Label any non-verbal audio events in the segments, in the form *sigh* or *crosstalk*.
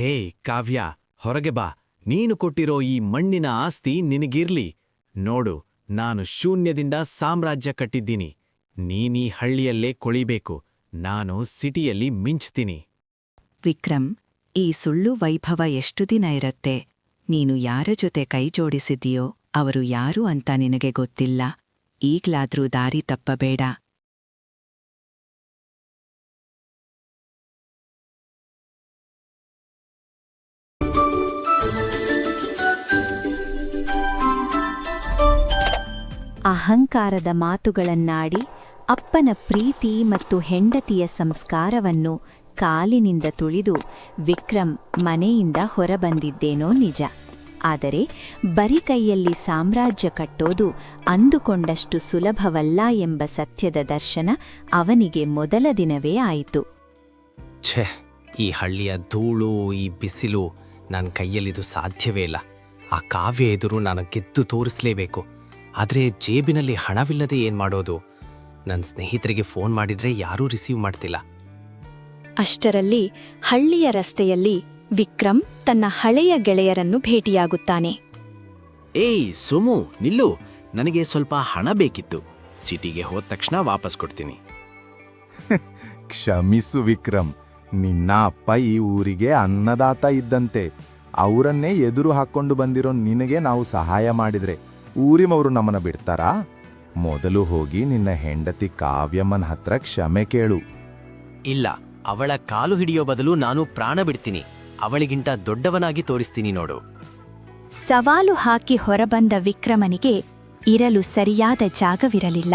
ಹೇ ಕಾವ್ಯ, ಹೊರಗೆ ಬಾ. ನೀನು ಕೊಟ್ಟಿರೋ ಈ ಮಣ್ಣಿನ ಆಸ್ತಿ ನಿನಗಿರ್ಲಿ. ನೋಡು, ನಾನು ಶೂನ್ಯದಿಂದ ಸಾಮ್ರಾಜ್ಯ ಕಟ್ಟಿದ್ದೀನಿ. ನೀನೀ ಹಳ್ಳಿಯಲ್ಲೇ ಕೊಳಿಬೇಕು. ನಾನು ಸಿಟಿಯಲ್ಲಿ ಮಿಂಚ್ತೀನಿ. ವಿಕ್ರಮ್, ಈ ಸುಳ್ಳು ವೈಭವ ಎಷ್ಟು ದಿನ ಇರತ್ತೆ? ನೀನು ಯಾರ ಜೊತೆ ಕೈ ಜೋಡಿಸಿದೀಯೋ ಅವರು ಯಾರು ಅಂತ ನಿನಗೆ ಗೊತ್ತಿಲ್ಲ. ಈಗ್ಲಾದ್ರೂ ದಾರಿ ತಪ್ಪಬೇಡ. ಅಹಂಕಾರದ ಮಾತುಗಳನ್ನಾಡಿ ಅಪ್ಪನ ಪ್ರೀತಿ ಮತ್ತು ಹೆಂಡತಿಯ ಸಂಸ್ಕಾರವನ್ನು ಕಾಲಿನಿಂದ ತುಳಿದು ವಿಕ್ರಮ್ ಮನೆಯಿಂದ ಹೊರಬಂದಿದ್ದೇನೋ ನಿಜ. ಆದರೆ ಬರಿ ಕೈಯಲ್ಲಿ ಸಾಮ್ರಾಜ್ಯ ಕಟ್ಟೋದು ಅಂದುಕೊಂಡಷ್ಟು ಸುಲಭವಲ್ಲ ಎಂಬ ಸತ್ಯದ ದರ್ಶನ ಅವನಿಗೆ ಮೊದಲ ದಿನವೇ ಆಯಿತು. ಛೆ, ಈ ಹಳ್ಳಿಯ ಧೂಳು, ಈ ಬಿಸಿಲು ನನ್ನ ಕೈಯಲ್ಲಿದು ಸಾಧ್ಯವೇ ಇಲ್ಲ. ಆ ಕಾವ್ಯ ಎದುರು ನಾನು ಗೆದ್ದು ತೋರಿಸ್ಲೇಬೇಕು. ಆದರೆ ಜೇಬಿನಲ್ಲಿ ಹಣವಿಲ್ಲದೆ ಏನ್ ಮಾಡೋದು? ನನ್ನ ಸ್ನೇಹಿತರಿಗೆ ಫೋನ್ ಮಾಡಿದ್ರೆ ಯಾರೂ ರಿಸೀವ್ ಮಾಡ್ತಿಲ್ಲ. ಅಷ್ಟರಲ್ಲಿ ಹಳ್ಳಿಯ ರಸ್ತೆಯಲ್ಲಿ ವಿಕ್ರಮ್ ತನ್ನ ಹಳೆಯ ಗೆಳೆಯರನ್ನು ಭೇಟಿಯಾಗುತ್ತಾನೆ. ಏಯ್ ಸುಮು ನಿಲ್ಲು. ನನಗೆ ಸ್ವಲ್ಪ ಹಣ ಬೇಕಿತ್ತು. ಸಿಟಿಗೆ ಹೋದ ತಕ್ಷಣ ವಾಪಸ್ ಕೊಡ್ತೀನಿ. *laughs* ಕ್ಷಮಿಸು ವಿಕ್ರಮ್. ನಿನ್ನ ಅಪ್ಪ ಈ ಊರಿಗೆ ಅನ್ನದಾತ ಇದ್ದಂತೆ. ಅವರನ್ನೇ ಎದುರು ಹಾಕ್ಕೊಂಡು ಬಂದಿರೋ ನಿನಗೆ ನಾವು ಸಹಾಯ ಮಾಡಿದ್ರೆ. ಊರಿನವರು ನಮ್ಮನ್ನ ಬಿಡ್ತಾರಾ? ಮೊದಲು ಹೋಗಿ ನಿನ್ನ ಹೆಂಡತಿ ಕಾವ್ಯಮ್ಮನ ಹತ್ರ ಕ್ಷಮೆ ಕೇಳು. ಇಲ್ಲ ಅವಳ ಕಾಲು ಹಿಡಿಯೋ ಬದಲು ನಾನು ಪ್ರಾಣ ಬಿಡ್ತೀನಿ. ಅವಳಿಗಿಂತ ದೊಡ್ಡವನಾಗಿ ತೋರಿಸ್ತೀನಿ ನೋಡು. ಸವಾಲು ಹಾಕಿ ಹೊರಬಂದ ವಿಕ್ರಮನಿಗೆ ಇರಲು ಸರಿಯಾದ ಜಾಗವಿರಲಿಲ್ಲ.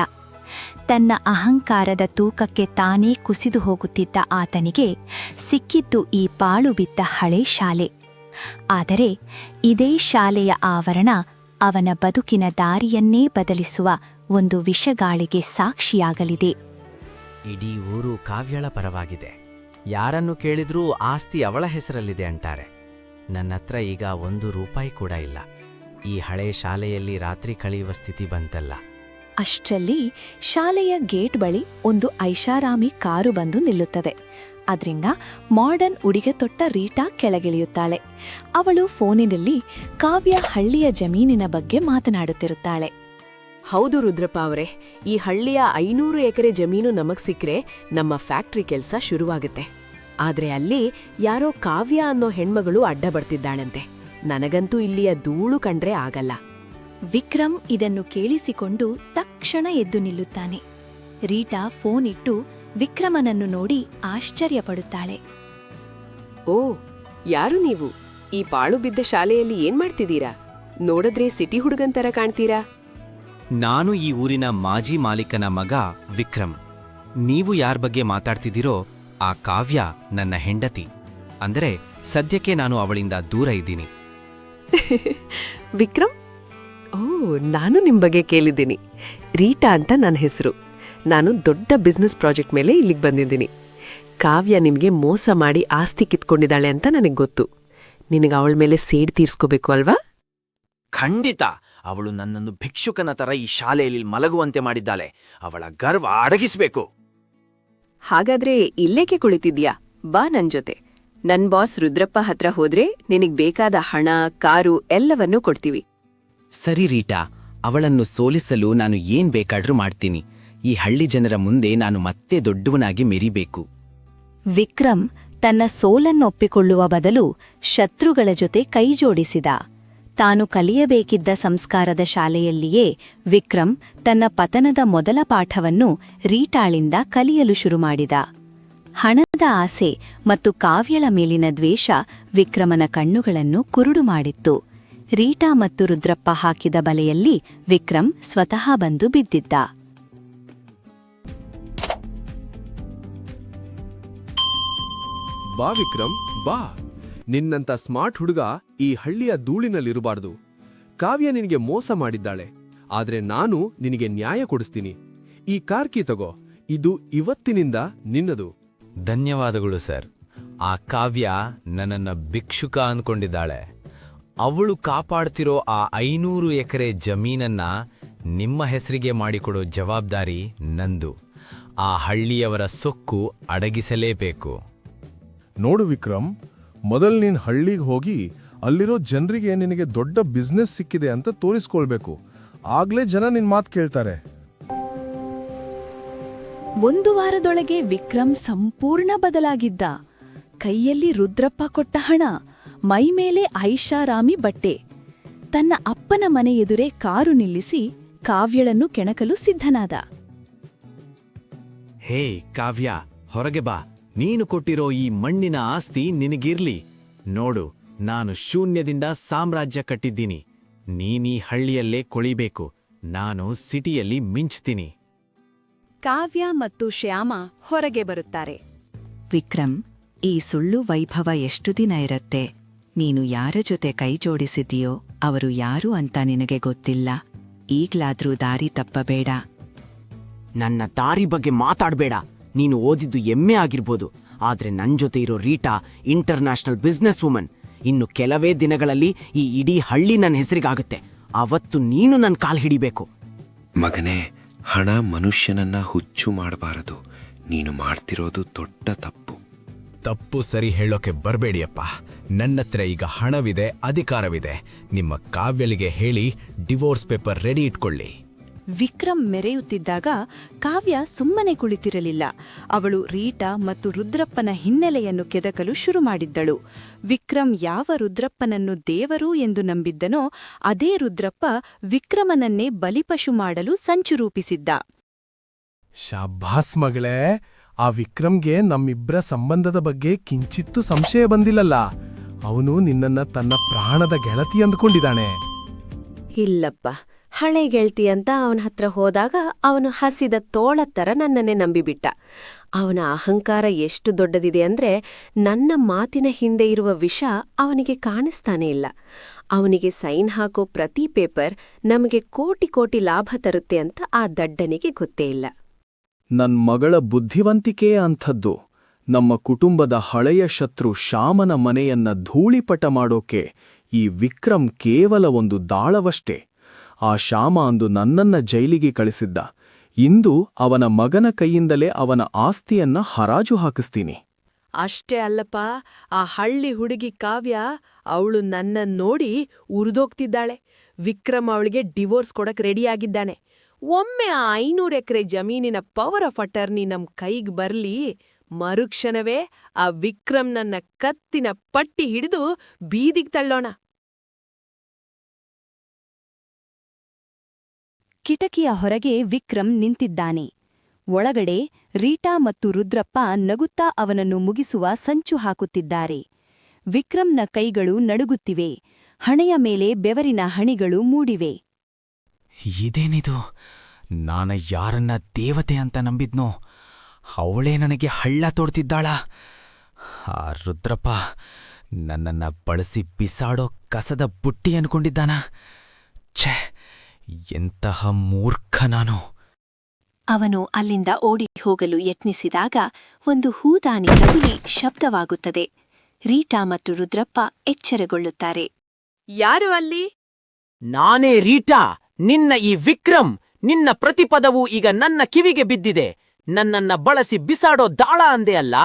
ತನ್ನ ಅಹಂಕಾರದ ತೂಕಕ್ಕೆ ತಾನೇ ಕುಸಿದು ಹೋಗುತ್ತಿದ್ದ ಆತನಿಗೆ ಸಿಕ್ಕಿದ್ದು ಈ ಪಾಳು ಬಿದ್ದ ಹಳೆ ಶಾಲೆ. ಆದರೆ ಇದೇ ಶಾಲೆಯ ಆವರಣ ಅವನ ಬದುಕಿನ ದಾರಿಯನ್ನೇ ಬದಲಿಸುವ ಒಂದು ವಿಷಗಾಳಿಗೆ ಸಾಕ್ಷಿಯಾಗಲಿದೆ. ಇಡೀ ಊರು ಕಾವ್ಯಳ ಪರವಾಗಿದೆ. ಯಾರನ್ನು ಕೇಳಿದ್ರೂ ಆಸ್ತಿ ಅವಳ ಹೆಸರಲ್ಲಿದೆ ಅಂತಾರೆ. ನನ್ನತ್ರ ಈಗ ಒಂದು ರೂಪಾಯಿ ಕೂಡ ಇಲ್ಲ. ಈ ಹಳೆ ಶಾಲೆಯಲ್ಲಿ ರಾತ್ರಿ ಕಳೆಯುವ ಸ್ಥಿತಿ ಬಂತಲ್ಲ. ಅಷ್ಟರಲ್ಲಿ ಶಾಲೆಯ ಗೇಟ್ ಬಳಿ ಒಂದು ಐಷಾರಾಮಿ ಕಾರು ಬಂದು ನಿಲ್ಲುತ್ತದೆ. ಅದರಿಂದ ಮಾಡರ್ನ್ ಉಡಿಗೆ ತೊಟ್ಟ ರೀಟಾ ಕೆಳಗಿಳಿಯುತ್ತಾಳೆ. ಅವಳು ಫೋನಿನಲ್ಲಿ ಕಾವ್ಯ ಹಳ್ಳಿಯ ಜಮೀನಿನ ಬಗ್ಗೆ ಮಾತನಾಡುತ್ತಿರುತ್ತಾಳೆ. ಹೌದು ರುದ್ರಪ್ಪ ಅವರೇ ಈ ಹಳ್ಳಿಯ ಐನೂರು ಎಕರೆ ಜಮೀನು ನಮಗ್ ಸಿಕ್ಕರೆ ನಮ್ಮ ಫ್ಯಾಕ್ಟ್ರಿ ಕೆಲಸ ಶುರುವಾಗುತ್ತೆ. ಆದ್ರೆ ಅಲ್ಲಿ ಯಾರೋ ಕಾವ್ಯ ಅನ್ನೋ ಹೆಣ್ಮಗಳು ಅಡ್ಡ ಬರ್ತಿದ್ದಾಳಂತೆ. ನನಗಂತೂ ಇಲ್ಲಿಯ ಧೂಳು ಕಂಡ್ರೆ ಆಗಲ್ಲ. ವಿಕ್ರಮ್ ಇದನ್ನು ಕೇಳಿಸಿಕೊಂಡು ತಕ್ಷಣ ಎದ್ದು ನಿಲ್ಲುತ್ತಾನೆ. ರೀಟಾ ಫೋನ್ ಇಟ್ಟು ವಿಕ್ರಮನನ್ನು ನೋಡಿ ಆಶ್ಚರ್ಯಪಡುತ್ತಾಳೆ. ಓ ಯಾರು ನೀವು? ಈ ಪಾಳು ಬಿದ್ದ ಶಾಲೆಯಲ್ಲಿ ಏನ್ ಮಾಡ್ತಿದ್ದೀರಾ? ನೋಡಿದ್ರೆ ಸಿಟಿ ಹುಡುಗಂತರ ಕಾಣ್ತೀರಾ? ನಾನು ಈ ಊರಿನ ಮಾಜಿ ಮಾಲೀಕನ ಮಗ ವಿಕ್ರಮ್. ನೀವು ಯಾರ ಬಗ್ಗೆ ಮಾತಾಡ್ತಿದ್ದೀರೋ ಆ ಕಾವ್ಯ ನನ್ನ ಹೆಂಡತಿ. ಅಂದರೆ ಸದ್ಯಕ್ಕೆ ನಾನು ಅವಳಿಂದ ದೂರ ಇದ್ದೀನಿ. *laughs* ವಿಕ್ರಮ್? ಓ ನಾನು ನಿಮ್ ಬಗ್ಗೆ ಕೇಳಿದ್ದೀನಿ. ರೀಟಾ ಅಂತ ನನ್ನ ಹೆಸರು. ನಾನು ದೊಡ್ಡ ಬಿಸ್ನೆಸ್ ಪ್ರಾಜೆಕ್ಟ್ ಮೇಲೆ ಇಲ್ಲಿಗೆ ಬಂದಿದ್ದೀನಿ. ಕಾವ್ಯ ನಿಮಗೆ ಮೋಸ ಮಾಡಿ ಆಸ್ತಿ ಕಿತ್ಕೊಂಡಿದ್ದಾಳೆ ಅಂತ ನನಗೆ ಗೊತ್ತು. ನಿನಗೆ ಅವಳ ಮೇಲೆ ಸೇಡ್ ತೀರ್ಸ್ಕೋಬೇಕು ಅಲ್ವಾ? ಖಂಡಿತ. ಅವಳು ನನ್ನನ್ನು ಭಿಕ್ಷುಕನ ತರ ಈ ಶಾಲೆಯಲ್ಲಿ ಮಲಗುವಂತೆ ಮಾಡಿದ್ದಾಳೆ. ಅವಳ ಗರ್ವ ಅಡಗಿಸ್ಬೇಕು. ಹಾಗಾದ್ರೆ ಇಲ್ಲೇಕೆ ಕುಳಿತಿದ್ಯಾ ಬಾ ನನ್ ಜೊತೆ. ನನ್ ಬಾಸ್ ರುದ್ರಪ್ಪ ಹತ್ರ ಹೋದ್ರೆ ನಿನಗ್ ಬೇಕಾದ ಹಣ ಕಾರು ಎಲ್ಲವನ್ನೂ ಕೊಡ್ತೀವಿ. ಸರಿ ರೀಟಾ. ಅವಳನ್ನು ಸೋಲಿಸಲು ನಾನು ಏನ್ ಬೇಕಾದ್ರೂ ಮಾಡ್ತೀನಿ. ಈ ಹಳ್ಳಿ ಜನರ ಮುಂದೆ ನಾನು ಮತ್ತೆ ದೊಡ್ಡವನಾಗಿ ಮೆರಿಬೇಕು. ವಿಕ್ರಮ್ ತನ್ನ ಸೋಲನ್ನೊಪ್ಪಿಕೊಳ್ಳುವ ಬದಲು ಶತ್ರುಗಳ ಜೊತೆ ಕೈಜೋಡಿಸಿದ. ತಾನು ಕಲಿಯಬೇಕಿದ್ದ ಸಂಸ್ಕಾರದ ಶಾಲೆಯಲ್ಲಿಯೇ ವಿಕ್ರಮ್ ತನ್ನ ಪತನದ ಮೊದಲ ಪಾಠವನ್ನು ರೀಟಾಳಿಂದ ಕಲಿಯಲು ಶುರುಮಾಡಿದ ಹಣದ ಆಸೆ ಮತ್ತು ಕಾವ್ಯಳ ಮೇಲಿನ ದ್ವೇಷ ವಿಕ್ರಮನ ಕಣ್ಣುಗಳನ್ನು ಕುರುಡು ಮಾಡಿತ್ತು. ರೀಟಾ ಮತ್ತು ರುದ್ರಪ್ಪ ಹಾಕಿದ ಬಲೆಯಲ್ಲಿ ವಿಕ್ರಮ್ ಸ್ವತಃ ಬಂದು ಬಿದ್ದಿದ್ದ. ಬಾ ವಿಕ್ರಮ್ ಬಾ. ನಿನ್ನಂತ ಸ್ಮಾರ್ಟ್ ಹುಡುಗ ಈ ಹಳ್ಳಿಯ ಧೂಳಿನಲ್ಲಿರಬಾರ್ದು. ಕಾವ್ಯ ನಿನಗೆ ಮೋಸ ಮಾಡಿದ್ದಾಳೆ. ಆದರೆ ನಾನು ನಿನಗೆ ನ್ಯಾಯ ಕೊಡಿಸ್ತೀನಿ. ಈ ಕಾರ್ಕಿ ತಗೋ, ಇದು ಇವತ್ತಿನಿಂದ ನಿನ್ನದು. ಧನ್ಯವಾದಗಳು, ಸರ್. ಆ ಕಾವ್ಯ ನನ್ನನ್ನು ಭಿಕ್ಷುಕ ಅಂದ್ಕೊಂಡಿದ್ದಾಳೆ ಅವಳು ಕಾಪಾಡ್ತಿರೋ ಆ ಐನೂರು ಎಕರೆ ಜಮೀನನ್ನ ನಿಮ್ಮ ಹೆಸರಿಗೆ ಮಾಡಿಕೊಡೋ ಜವಾಬ್ದಾರಿ ನಂದು. ಆ ಹಳ್ಳಿಯವರ ಸೊಕ್ಕು ಅಡಗಿಸಲೇಬೇಕು. ನೋಡು ವಿಕ್ರಮ್ ಮೊದಲು ನೀನು ಹಳ್ಳಿಗೆ ಹೋಗಿ ಅಲ್ಲಿರೋ ಜನರಿಗೆ ನಿನಗೆ ದೊಡ್ಡ ಬಿಸ್ನೆಸ್ ಸಿಕ್ಕಿದೆ ಅಂತ ತೋರಿಸ್ಕೊಳ್ಬೇಕು. ಆಗ್ಲೇ ಜನ ನಿನ್ ಮಾತು ಕೇಳ್ತಾರೆ. ಒಂದು ವಾರದೊಳಗೆ ವಿಕ್ರಮ್ ಸಂಪೂರ್ಣ ಬದಲಾಗಿದ್ದ. ಕೈಯಲ್ಲಿ ರುದ್ರಪ್ಪ ಕೊಟ್ಟ ಹಣ ಮೈಮೇಲೆ ಐಷಾರಾಮಿ ಬಟ್ಟೆ. ತನ್ನ ಅಪ್ಪನ ಮನೆ ಎದುರೇ ಕಾರು ನಿಲ್ಲಿಸಿ ಕಾವ್ಯಳನ್ನು ಕೆಣಕಲು ಸಿದ್ಧನಾದ. ಹೇ ಕಾವ್ಯ ಹೊರಗೆ ಬಾ. ನೀನು ಕೊಟ್ಟಿರೋ ಈ ಮಣ್ಣಿನ ಆಸ್ತಿ ನಿನಗಿರ್ಲಿ. ನೋಡು ನಾನು ಶೂನ್ಯದಿಂದ ಸಾಮ್ರಾಜ್ಯ ಕಟ್ಟಿದ್ದೀನಿ. ನೀನೀ ಹಳ್ಳಿಯಲ್ಲೇ ಕೊಳಿಬೇಕು. ನಾನು ಸಿಟಿಯಲ್ಲಿ ಮಿಂಚ್ತೀನಿ. ಕಾವ್ಯ ಮತ್ತು ಶ್ಯಾಮ ಹೊರಗೆ ಬರುತ್ತಾರೆ. ವಿಕ್ರಮ್ ಈ ಸುಳ್ಳು ವೈಭವ ಎಷ್ಟು ದಿನ ಇರತ್ತೆ? ನೀನು ಯಾರ ಜೊತೆ ಕೈ ಜೋಡಿಸಿದೀಯೋ ಅವರು ಯಾರು ಅಂತ ನಿನಗೆ ಗೊತ್ತಿಲ್ಲ. ಈಗ್ಲಾದ್ರೂ ದಾರಿ ತಪ್ಪಬೇಡ. ನನ್ನ ದಾರಿ ಬಗ್ಗೆ ಮಾತಾಡಬೇಡ. ನೀನು ಓದಿದ್ದು ಎಮ್ಮೆ ಆಗಿರ್ಬೋದು. ಆದರೆ ನನ್ನ ಜೊತೆ ಇರೋ ರೀಟಾ ಇಂಟರ್ನ್ಯಾಷನಲ್ ಬಿಸ್ನೆಸ್ ವುಮನ್. ಇನ್ನು ಕೆಲವೇ ದಿನಗಳಲ್ಲಿ ಈ ಇಡೀ ಹಳ್ಳಿ ನನ್ನ ಹೆಸರಿಗಾಗುತ್ತೆ. ಅವತ್ತು ನೀನು ನನ್ನ ಕಾಲು ಹಿಡಿಬೇಕು. ಮಗನೇ ಹಣ ಮನುಷ್ಯನನ್ನ ಹುಚ್ಚು ಮಾಡಬಾರದು. ನೀನು ಮಾಡ್ತಿರೋದು ದೊಡ್ಡ ತಪ್ಪು. ತಪ್ಪು ಸರಿ ಹೇಳೋಕೆ ಬರಬೇಡಿಯಪ್ಪ. ನನ್ನತ್ರ ಈಗ ಹಣವಿದೆ ಅಧಿಕಾರವಿದೆ. ನಿಮ್ಮ ಕಾವ್ಯಲಿಗೆ ಹೇಳಿ ಡಿವೋರ್ಸ್ ಪೇಪರ್ ರೆಡಿ ಇಟ್ಕೊಳ್ಳಿ. ವಿಕ್ರಮ್ ಮೆರೆಯುತ್ತಿದ್ದಾಗ ಕಾವ್ಯ ಸುಮ್ಮನೆ ಕುಳಿತಿರಲಿಲ್ಲ. ಅವಳು ರೀಟಾ ಮತ್ತು ರುದ್ರಪ್ಪನ ಹಿನ್ನೆಲೆಯನ್ನು ಕೆದಕಲು ಶುರು ಮಾಡಿದ್ದಳು. ವಿಕ್ರಮ್ ಯಾವ ರುದ್ರಪ್ಪನನ್ನು ದೇವರು ಎಂದು ನಂಬಿದ್ದನೋ ಅದೇ ರುದ್ರಪ್ಪ ವಿಕ್ರಮನನ್ನೇ ಬಲಿಪಶು ಮಾಡಲು ಸಂಚು ರೂಪಿಸಿದ್ದ. ಶಾಭಾಸ್ ಮಗಳೇ ಆ ವಿಕ್ರಮ್ಗೆ ನಮ್ಮಿಬ್ಬರ ಸಂಬಂಧದ ಬಗ್ಗೆ ಕಿಂಚಿತ್ತೂ ಸಂಶಯ ಬಂದಿಲ್ಲಲ್ಲ. ಅವನು ನಿನ್ನನ್ನ ತನ್ನ ಪ್ರಾಣದ ಗೆಳತಿ ಅಂದ್ಕೊಂಡಿದ್ದಾನೆ. ಇಲ್ಲಪ್ಪ ಹಳೆ ಗೆಳ್ತಿ ಅಂತ ಅವನ ಹತ್ರ ಹೋದಾಗ ಅವನು ಹಸಿದ ತೋಳ ಥರ ನನ್ನನ್ನೇ ನಂಬಿಬಿಟ್ಟ. ಅವನ ಅಹಂಕಾರ ಎಷ್ಟು ದೊಡ್ಡದಿದೆ ಅಂದ್ರೆ ನನ್ನ ಮಾತಿನ ಹಿಂದೆ ಇರುವ ವಿಷ ಅವನಿಗೆ ಕಾಣಿಸ್ತಾನೇ ಇಲ್ಲ. ಅವನಿಗೆ ಸೈನ್ ಹಾಕೋ ಪ್ರತಿ ಪೇಪರ್ ನಮಗೆ ಕೋಟಿ ಕೋಟಿ ಲಾಭ ತರುತ್ತೆ ಅಂತ ಆ ದಡ್ಡನಿಗೆ ಗೊತ್ತೇ ಇಲ್ಲ. ನನ್ ಮಗಳ ಬುದ್ಧಿವಂತಿಕೆ ಅಂಥದ್ದು. ನಮ್ಮ ಕುಟುಂಬದ ಹಳೆಯ ಶತ್ರು ಶಾಮನ ಮನೆಯನ್ನ ಧೂಳಿಪಟ ಮಾಡೋಕೆ ಈ ವಿಕ್ರಮ್ ಕೇವಲ ಒಂದು ದಾಳವಷ್ಟೇ. ಆ ಶ್ಯಾಮ ಅಂದು ನನ್ನನ್ನ ಜೈಲಿಗೆ ಕಳಿಸಿದ್ದ. ಇಂದು ಅವನ ಮಗನ ಕೈಯಿಂದಲೇ ಅವನ ಆಸ್ತಿಯನ್ನ ಹರಾಜು ಹಾಕಿಸ್ತೀನಿ. ಅಷ್ಟೇ ಅಲ್ಲಪ್ಪ, ಆ ಹಳ್ಳಿ ಹುಡುಗಿ ಕಾವ್ಯ ಅವಳು ನನ್ನ ನೋಡಿ ಉರಿದೋಗ್ತಿದ್ದಾಳೆ. ವಿಕ್ರಮ್ ಅವಳಿಗೆ ಡಿವೋರ್ಸ್ ಕೊಡಕ್ ರೆಡಿಯಾಗಿದ್ದಾನೆ. ಒಮ್ಮೆ ಆ ಐನೂರು ಎಕರೆ ಜಮೀನಿನ ಪವರ್ ಆಫ್ ಅಟರ್ನಿ ನಮ್ ಕೈಗ್ ಬರ್ಲಿ, ಮರುಕ್ಷಣವೇ ಆ ವಿಕ್ರಮ್ ನನ್ನ ಕತ್ತಿನ ಪಟ್ಟಿ ಹಿಡಿದು ಬೀದಿಗ್ ತಳ್ಳೋಣ. ಕಿಟಕಿಯ ಹೊರಗೆ ವಿಕ್ರಮ್ ನಿಂತಿದ್ದಾನೆ. ಒಳಗಡೆ ರೀಟಾ ಮತ್ತು ರುದ್ರಪ್ಪ ನಗುತ್ತಾ ಅವನನ್ನು ಮುಗಿಸುವ ಸಂಚು ಹಾಕುತ್ತಿದ್ದಾರೆ. ವಿಕ್ರಮ್ನ ಕೈಗಳು ನಡುಗುತ್ತಿವೆ. ಹಣೆಯ ಮೇಲೆ ಬೆವರಿನ ಹಣಿಗಳು ಮೂಡಿವೆ. ಇದೇನಿದು? ನಾನ ಯಾರನ್ನ ದೇವತೆ ಅಂತ ನಂಬಿದ್ನೋ? ಅವಳೇ ನನಗೆ ಹಳ್ಳ ತೋಡ್ತಿದ್ದಾಳ. ಆ ರುದ್ರಪ್ಪ ನನ್ನನ್ನ ಬಳಸಿ ಬಿಸಾಡೋ ಕಸದ ಬುಟ್ಟಿ ಅನ್ಕೊಂಡಿದ್ದಾನ. ಛೆ ಎಂತಹ ಮೂರ್ಖ ನಾನು. ಅವನು ಅಲ್ಲಿಂದ ಓಡಿ ಹೋಗಲು ಯತ್ನಿಸಿದಾಗ ಒಂದು ಹೂದಾನಿ ಕಗುಲಿ ಶಬ್ದವಾಗುತ್ತದೆ. ರೀಟಾ ಮತ್ತು ರುದ್ರಪ್ಪ ಎಚ್ಚರಗೊಳ್ಳುತ್ತಾರೆ. ಯಾರು ಅಲ್ಲಿ? ನಾನೇ ರೀಟಾ ನಿನ್ನ ಈ ವಿಕ್ರಮ್ ನಿನ್ನ ಪ್ರತಿಪದವು ಈಗ ನನ್ನ ಕಿವಿಗೆ ಬಿದ್ದಿದೆ. ನನ್ನನ್ನ ಬಳಸಿ ಬಿಸಾಡೋ ದಾಳ ಅಂದೆ ಅಲ್ಲ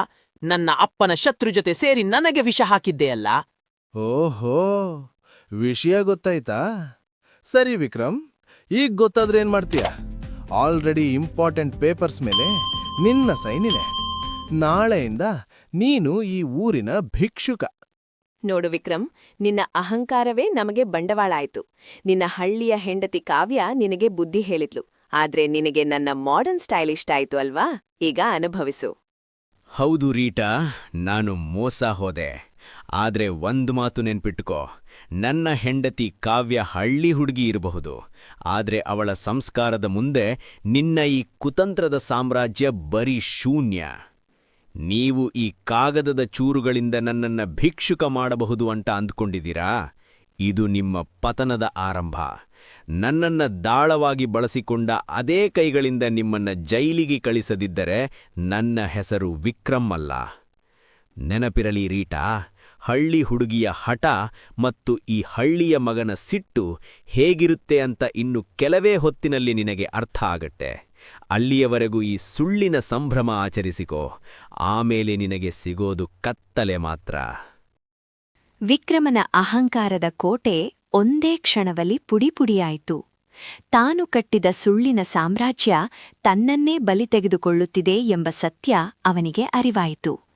ನನ್ನ ಅಪ್ಪನ ಶತ್ರು ಜೊತೆ ಸೇರಿ ನನಗೆ ವಿಷ ಹಾಕಿದ್ದೆ ಅಲ್ಲ. ಓಹೋ ವಿಷಯ ಗೊತ್ತಾಯ್ತಾ? ಸರಿ ವಿಕ್ರಮ್ ಈಗ ಗೊತ್ತಾದ್ರೆ ಏನು ಮಾಡ್ತೀಯ? ಆಲ್ರೆಡಿ ಇಂಪಾರ್ಟೆಂಟ್ ಪೇಪರ್ಸ್ ಮೇಲೆ ನಿನ್ನ ಸೈನಿದೆ ನಾಳೆಯಿಂದ ನೀನು ಈ ಊರಿನ ಭಿಕ್ಷುಕ. ನೋಡು ವಿಕ್ರಮ್ ನಿನ್ನ ಅಹಂಕಾರವೇ ನಮಗೆ ಬಂಡವಾಳ ಆಯ್ತು ನಿನ್ನ ಹಳ್ಳಿಯ ಹೆಂಡತಿ ಕಾವ್ಯ ನಿನಗೆ ಬುದ್ಧಿ ಹೇಳಿದ್ಲು. ಆದ್ರೆ ನಿನಗೆ ನನ್ನ ಮಾಡರ್ನ್ ಸ್ಟೈಲ್ ಇಷ್ಟ ಆಯ್ತು ಅಲ್ವಾ? ಈಗ ಅನುಭವಿಸು. ಹೌದು ರೀಟಾ ನಾನು ಮೋಸ ಹೋದೆ. ಆದ್ರೆ ಒಂದು ಮಾತು ನೆನ್ಪಿಟ್ಟುಕೋ ನನ್ನ ಹೆಂಡತಿ ಕಾವ್ಯ ಹಳ್ಳಿ ಹುಡುಗಿ ಇರಬಹುದು. ಆದರೆ ಅವಳ ಸಂಸ್ಕಾರದ ಮುಂದೆ ನಿನ್ನ ಈ ಕುತಂತ್ರದ ಸಾಮ್ರಾಜ್ಯ ಬರೀ ಶೂನ್ಯ. ನೀವು ಈ ಕಾಗದದ ಚೂರುಗಳಿಂದ ನನ್ನನ್ನ ಭಿಕ್ಷುಕ ಮಾಡಬಹುದು ಅಂತ ಅಂದ್ಕೊಂಡಿದ್ದೀರಾ? ಇದು ನಿಮ್ಮ ಪತನದ ಆರಂಭ. ನನ್ನನ್ನ ದಾಳವಾಗಿ ಬಳಸಿಕೊಂಡ ಅದೇ ಕೈಗಳಿಂದ ನಿಮ್ಮನ್ನ ಜೈಲಿಗೆ ಕಳಿಸದಿದ್ದರೆ ನನ್ನ ಹೆಸರು ವಿಕ್ರಮ್ ಅಲ್ಲ. ನೆನಪಿರಲಿ ರೀಟಾ ಹಳ್ಳಿ ಹುಡುಗಿಯ ಹಠ ಮತ್ತು ಈ ಹಳ್ಳಿಯ ಮಗನ ಸಿಟ್ಟು ಹೇಗಿರುತ್ತೆ ಅಂತ ಇನ್ನು ಕೆಲವೇ ಹೊತ್ತಿನಲ್ಲಿ ನಿನಗೆ ಅರ್ಥ ಆಗತ್ತೆ. ಅಲ್ಲಿಯವರೆಗೂ ಈ ಸುಳ್ಳಿನ ಸಂಭ್ರಮ ಆಚರಿಸಿಕೋ. ಆಮೇಲೆ ನಿನಗೆ ಸಿಗೋದು ಕತ್ತಲೆ ಮಾತ್ರ. ವಿಕ್ರಮನ ಅಹಂಕಾರದ ಕೋಟೆ ಒಂದೇ ಕ್ಷಣವಲ್ಲಿ ಪುಡಿಪುಡಿಯಾಯಿತು ತಾನು ಕಟ್ಟಿದ ಸುಳ್ಳಿನ ಸಾಮ್ರಾಜ್ಯ ತನ್ನನ್ನೇ ಬಲಿ ತೆಗೆದುಕೊಳ್ಳುತ್ತಿದೆ ಎಂಬ ಸತ್ಯ ಅವನಿಗೆ ಅರಿವಾಯಿತು.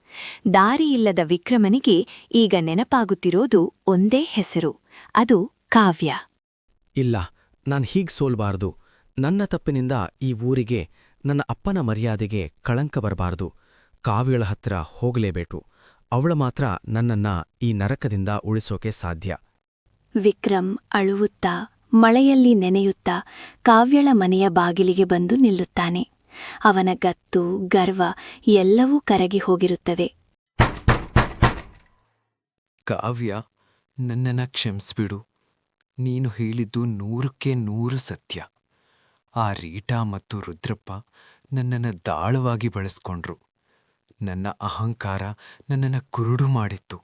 ದಾರಿಯಿಲ್ಲದ ವಿಕ್ರಮನಿಗೆ ಈಗ ನೆನಪಾಗುತ್ತಿರೋದು ಒಂದೇ ಹೆಸರು ಅದು ಕಾವ್ಯ. ಇಲ್ಲ ನಾನ್ ಹೀಗ್ ಸೋಲ್ಬಾರ್ದು. ನನ್ನ ತಪ್ಪಿನಿಂದ ಈ ಊರಿಗೆ ನನ್ನ ಅಪ್ಪನ ಮರ್ಯಾದೆಗೆ ಕಳಂಕ ಬರಬಾರದು. ಕಾವ್ಯಳ ಹತ್ರ ಹೋಗಲೇಬೇಕು. ಅವಳ ಮಾತ್ರ ನನ್ನನ್ನ ಈ ನರಕದಿಂದ ಉಳಿಸೋಕೆ ಸಾಧ್ಯ. ವಿಕ್ರಮ್ ಅಳುವುತ್ತಾ ಮಳೆಯಲ್ಲಿ ನೆನೆಯುತ್ತಾ ಕಾವ್ಯಳ ಮನೆಯ ಬಾಗಿಲಿಗೆ ಬಂದು ನಿಲ್ಲುತ್ತಾನೆ. ಅವನ ಗತ್ತು ಗರ್ವ ಎಲ್ಲವೂ ಕರಗಿ ಹೋಗಿರುತ್ತದೆ. ಕಾವ್ಯ ನನ್ನನ್ನ ಕ್ಷಮಿಸ್ಬಿಡು. ನೀನು ಹೇಳಿದ್ದು ನೂರಕ್ಕೆ ನೂರು ಸತ್ಯ. ಆ ರೀಟಾ ಮತ್ತು ರುದ್ರಪ್ಪ ನನ್ನನ್ನು ದಾಳವಾಗಿ ಬಳಸ್ಕೊಂಡ್ರು. ನನ್ನ ಅಹಂಕಾರ ನನ್ನನ್ನು ಕುರುಡು ಮಾಡಿತ್ತು.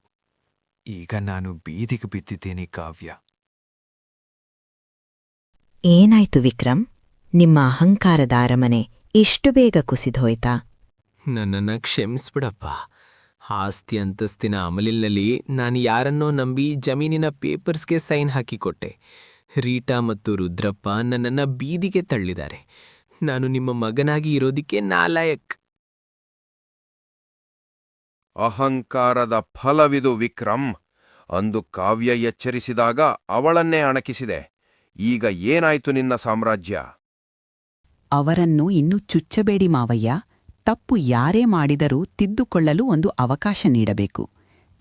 ಈಗ ನಾನು ಬೀದಿಗೆ ಬಿದ್ದಿದ್ದೇನೆ ಕಾವ್ಯ. ಏನಾಯ್ತು ವಿಕ್ರಮ್ ನಿಮ್ಮ ಅಹಂಕಾರದ ಅರಮನೆ ಇಷ್ಟು ಬೇಗ ಕುಸಿದೋಯ್ತಾ? ನನ್ನನ್ನ ಕ್ಷಮಿಸ್ಬಿಡಪ್ಪ. ಆಸ್ತಿ ಅಂತಸ್ತಿನ ಅಮಲಿನಲ್ಲಿ ನಾನು ಯಾರನ್ನೋ ನಂಬಿ ಜಮೀನಿನ ಪೇಪರ್ಸ್ಗೆ ಸೈನ್ ಹಾಕಿಕೊಟ್ಟೆ. ರೀಟಾ ಮತ್ತು ರುದ್ರಪ್ಪ ನನ್ನನ್ನ ಬೀದಿಗೆ ತಳ್ಳಿದ್ದಾರೆ. ನಾನು ನಿಮ್ಮ ಮಗನಾಗಿ ಇರೋದಿಕ್ಕೆ ನಾಲಾಯಕ್. ಅಹಂಕಾರದ ಫಲವಿದು ವಿಕ್ರಮ್. ಅಂದು ಕಾವ್ಯ ಎಚ್ಚರಿಸಿದಾಗ ಅವಳನ್ನೇ ಅಣಕಿಸಿದೆ. ಈಗ ಏನಾಯ್ತು ನಿನ್ನ ಸಾಮ್ರಾಜ್ಯ? ಅವರನ್ನು ಇನ್ನೂ ಚುಚ್ಚಬೇಡಿ ಮಾವಯ್ಯ. ತಪ್ಪು ಯಾರೇ ಮಾಡಿದರೂ ತಿದ್ದುಕೊಳ್ಳಲು ಒಂದು ಅವಕಾಶ ನೀಡಬೇಕು.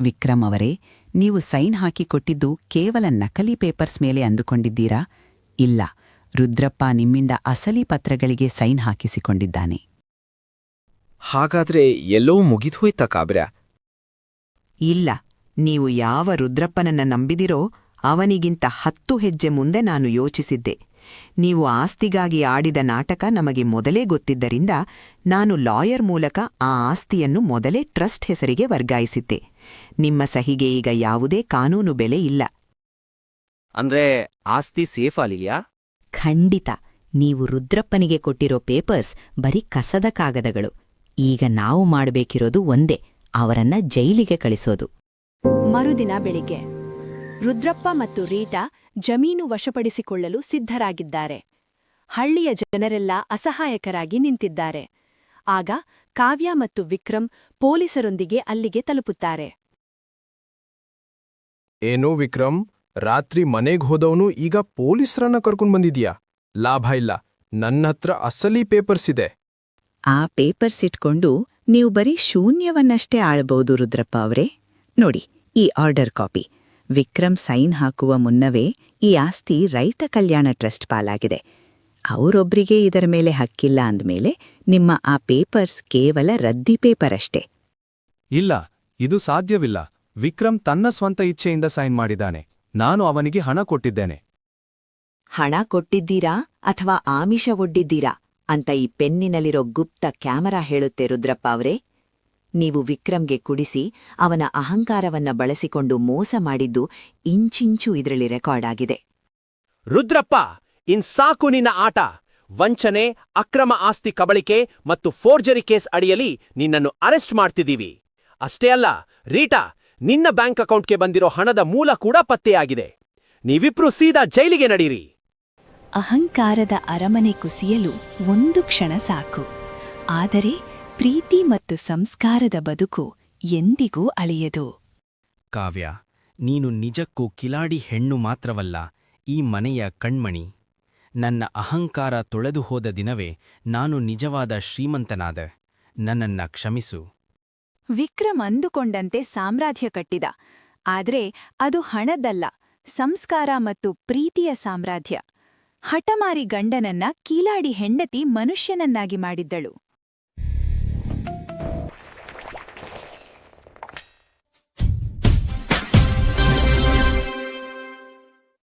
ವಿಕ್ರಮ್ ಅವರೇ ನೀವು ಸೈನ್ ಹಾಕಿಕೊಟ್ಟಿದ್ದು ಕೇವಲ ನಕಲಿ ಪೇಪರ್ಸ್ ಮೇಲೆ ಅಂದುಕೊಂಡಿದ್ದೀರಾ? ಇಲ್ಲ. ರುದ್ರಪ್ಪ ನಿಮ್ಮಿಂದ ಅಸಲಿ ಪತ್ರಗಳಿಗೆ ಸೈನ್ ಹಾಕಿಸಿಕೊಂಡಿದ್ದಾನೆ. ಹಾಗಾದ್ರೆ ಎಲ್ಲೋ ಮುಗಿದೋಯ್ತ ಕಾಬ್ರ್ಯಾ ಇಲ್ಲ. ನೀವು ಯಾವ ರುದ್ರಪ್ಪನನ್ನ ನಂಬಿದಿರೋ ಅವನಿಗಿಂತ ಹತ್ತು ಹೆಜ್ಜೆ ಮುಂದೆ ನಾನು ಯೋಚಿಸಿದ್ದೆ. ನೀವು ಆಸ್ತಿಗಾಗಿ ಆಡಿದ ನಾಟಕ ನಮಗೆ ಮೊದಲೇ ಗೊತ್ತಿದ್ದರಿಂದ ನಾನು ಲಾಯರ್ ಮೂಲಕ ಆ ಆಸ್ತಿಯನ್ನು ಮೊದಲೇ ಟ್ರಸ್ಟ್ ಹೆಸರಿಗೆ ವರ್ಗಾಯಿಸಿದ್ದೆ. ನಿಮ್ಮ ಸಹಿಗೆ ಈಗ ಯಾವುದೇ ಕಾನೂನು ಬೆಲೆ ಇಲ್ಲ. ಅಂದ್ರೆ ಆಸ್ತಿ ಸೇಫ್ ಅಲಿಲ್ಯಾ ಖಂಡಿತ. ನೀವು ರುದ್ರಪ್ಪನಿಗೆ ಕೊಟ್ಟಿರೋ ಪೇಪರ್ಸ್ ಬರೀ ಕಸದ ಕಾಗದಗಳು. ಈಗ ನಾವು ಮಾಡಬೇಕಿರೋದು ಒಂದೇ ಅವರನ್ನ ಜೈಲಿಗೆ ಕಳಿಸೋದು. ಮರುದಿನ ಬೆಳಿಗ್ಗೆ. ರುದ್ರಪ್ಪ ಮತ್ತು ರೀಟಾ ಜಮೀನು ವಶಪಡಿಸಿಕೊಳ್ಳಲು ಸಿದ್ಧರಾಗಿದ್ದಾರೆ. ಹಳ್ಳಿಯ ಜನರೆಲ್ಲ ಅಸಹಾಯಕರಾಗಿ ನಿಂತಿದ್ದಾರೆ. ಆಗ ಕಾವ್ಯ ಮತ್ತು ವಿಕ್ರಮ್ ಪೊಲೀಸರೊಂದಿಗೆ ಅಲ್ಲಿಗೆ ತಲುಪುತ್ತಾರೆ. ಏನೋ ವಿಕ್ರಮ್ ರಾತ್ರಿ ಮನೆಗ್ ಹೋದವನು ಈಗ ಪೊಲೀಸರನ್ನ ಕರ್ಕೊಂಡ್ ಬಂದಿದ್ಯಾ? ಲಾಭ ಇಲ್ಲ ನನ್ನತ್ರ ಅಸಲಿ ಪೇಪರ್ಸ್ ಇದೆ. ಆ ಪೇಪರ್ಸ್ ಇಟ್ಕೊಂಡು ನೀವು ಬರೀ ಶೂನ್ಯವನ್ನಷ್ಟೇ ಆಳ್ಬಹುದು ರುದ್ರಪ್ಪ ಅವರೇ. ನೋಡಿ ಈ ಆರ್ಡರ್ ಕಾಪಿ. ವಿಕ್ರಮ್ ಸೈನ್ ಹಾಕುವ ಮುನ್ನವೇ ಈ ಆಸ್ತಿ ರೈತ ಕಲ್ಯಾಣ ಟ್ರಸ್ಟ್ ಪಾಲಾಗಿದೆ. ಅವರೊಬ್ರಿಗೆ ಇದರ ಮೇಲೆ ಹಕ್ಕಿಲ್ಲ ಅಂದ್ಮೇಲೆ ನಿಮ್ಮ ಆ ಪೇಪರ್ಸ್ ಕೇವಲ ರದ್ದಿ ಪೇಪರ್ ಅಷ್ಟೇ. ಇಲ್ಲ ಇದು ಸಾಧ್ಯವಿಲ್ಲ. ವಿಕ್ರಮ್ ತನ್ನ ಸ್ವಂತ ಇಚ್ಛೆಯಿಂದ ಸೈನ್ ಮಾಡಿದ್ದಾನೆ. ನಾನು ಅವನಿಗೆ ಹಣ ಕೊಟ್ಟಿದ್ದೇನೆ. ಹಣ ಕೊಟ್ಟಿದ್ದೀರಾ ಅಥವಾ ಆಮಿಷ ಒಡ್ಡಿದ್ದೀರಾ? ಅಂತ ಈ ಪೆನ್ನಿನಲ್ಲಿರೋ ಗುಪ್ತ ಕ್ಯಾಮರಾ ಹೇಳುತ್ತೆ ರುದ್ರಪ್ಪ ಅವರೇ. ನೀವು ವಿಕ್ರಮ್ಗೆ ಕುಡಿಸಿ ಅವನ ಅಹಂಕಾರವನ್ನ ಬಳಸಿಕೊಂಡು ಮೋಸ ಮಾಡಿದ್ದು ಇಂಚಿಂಚು ಇದರಲ್ಲಿ ರೆಕಾರ್ಡ್ ಆಗಿದೆ. ರುದ್ರಪ್ಪ ಇನ್ ಸಾಕು ನಿನ್ನ ಆಟ. ವಂಚನೆ ಅಕ್ರಮ ಆಸ್ತಿ ಕಬಳಿಕೆ ಮತ್ತು ಫೋರ್ಜರಿ ಕೇಸ್ ಅಡಿಯಲ್ಲಿ ನಿನ್ನನ್ನು ಅರೆಸ್ಟ್ ಮಾಡ್ತಿದ್ದೀವಿ. ಅಷ್ಟೇ ಅಲ್ಲ ರೀಟಾ ನಿನ್ನ ಬ್ಯಾಂಕ್ ಅಕೌಂಟ್ಗೆ ಬಂದಿರೋ ಹಣದ ಮೂಲ ಕೂಡ ಪತ್ತೆಯಾಗಿದೆ. ನೀವಿಬ್ರು ಸೀದಾ ಜೈಲಿಗೆ ನಡೀರಿ. ಅಹಂಕಾರದ ಅರಮನೆ ಕುಸಿಯಲು ಒಂದು ಕ್ಷಣ ಸಾಕು. ಆದರೆ ಪ್ರೀತಿ ಮತ್ತು ಸಂಸ್ಕಾರದ ಬದುಕು ಎಂದಿಗೂ ಅಳಿಯದು. ಕಾವ್ಯ ನೀನು ನಿಜಕ್ಕೂ ಕಿಲಾಡಿ ಹೆಣ್ಣು ಮಾತ್ರವಲ್ಲ ಈ ಮನೆಯ ಕಣ್ಮಣಿ. ನನ್ನ ಅಹಂಕಾರ ತೊಳೆದು ಹೋದ ದಿನವೇ ನಾನು ನಿಜವಾದ ಶ್ರೀಮಂತನಾದ. ನನ್ನನ್ನ ಕ್ಷಮಿಸು. ವಿಕ್ರಮ್ ಅಂದುಕೊಂಡಂತೆ ಸಾಮ್ರಾಜ್ಯ ಕಟ್ಟಿದ. ಆದರೆ ಅದು ಹಣದಲ್ಲ ಸಂಸ್ಕಾರ ಮತ್ತು ಪ್ರೀತಿಯ ಸಾಮ್ರಾಜ್ಯ. ಹಠಮಾರಿ ಗಂಡನನ್ನ ಕೀಲಾಡಿ ಹೆಂಡತಿ ಮನುಷ್ಯನನ್ನಾಗಿ ಮಾಡಿದ್ದಳು.